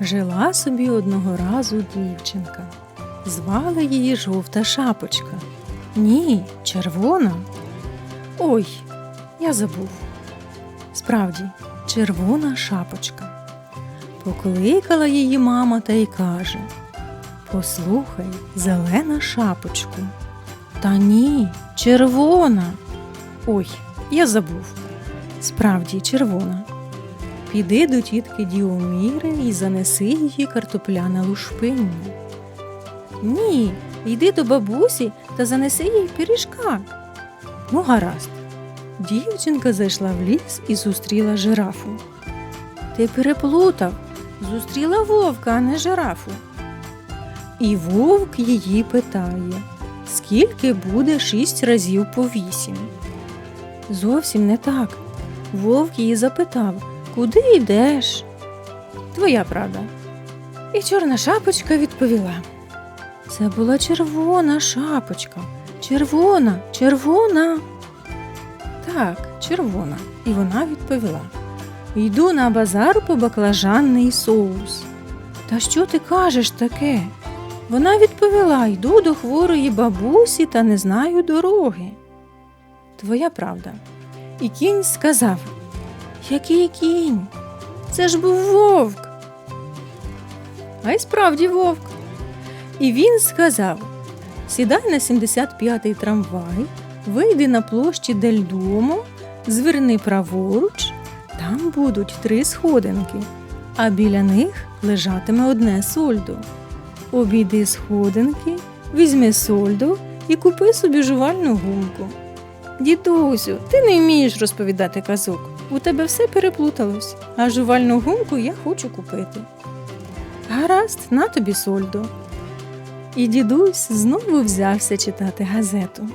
Жила собі одного разу дівчинка. Звали її жовта шапочка. Ні, червона. Ой, я забув. Справді, червона шапочка. Покликала її мама та й каже: Послухай, зелена шапочку. Та ні, червона. Ой, я забув. Справді, червона. Піди до тітки Діоміри і занеси її картопляне лушпиння. Ні, йди до бабусі та занеси їй пиріжка. Ну, гаразд. Дівчинка зайшла в ліс і зустріла жирафу. Ти переплутав, зустріла вовка, а не жирафу. І вовк її питає, скільки буде шість разів по вісім. Зовсім не так. Вовк її запитав, куди йдеш? Твоя правда. І чорна шапочка відповіла. Це була червона шапочка. Червона, червона. Так, червона. І вона відповіла. Йду на базар по баклажанний соус. Та що ти кажеш таке? Вона відповіла: йду до хворої бабусі та не знаю дороги. Твоя правда. І кінь сказав: Який кінь? Це ж був вовк. А й справді вовк. І він сказав: Сідай на 75-й трамвай, вийди на площі Дель Дуомо, зверни праворуч, там будуть три сходинки, а біля них лежатиме одне сольдо. Обійди сходинки, візьми сольдо і купи собі жувальну гумку. Дідусю, ти не вмієш розповідати казок. У тебе все переплуталось, а жувальну гумку я хочу купити. Гаразд, на тобі сольдо. І дідусь знову взявся читати газету.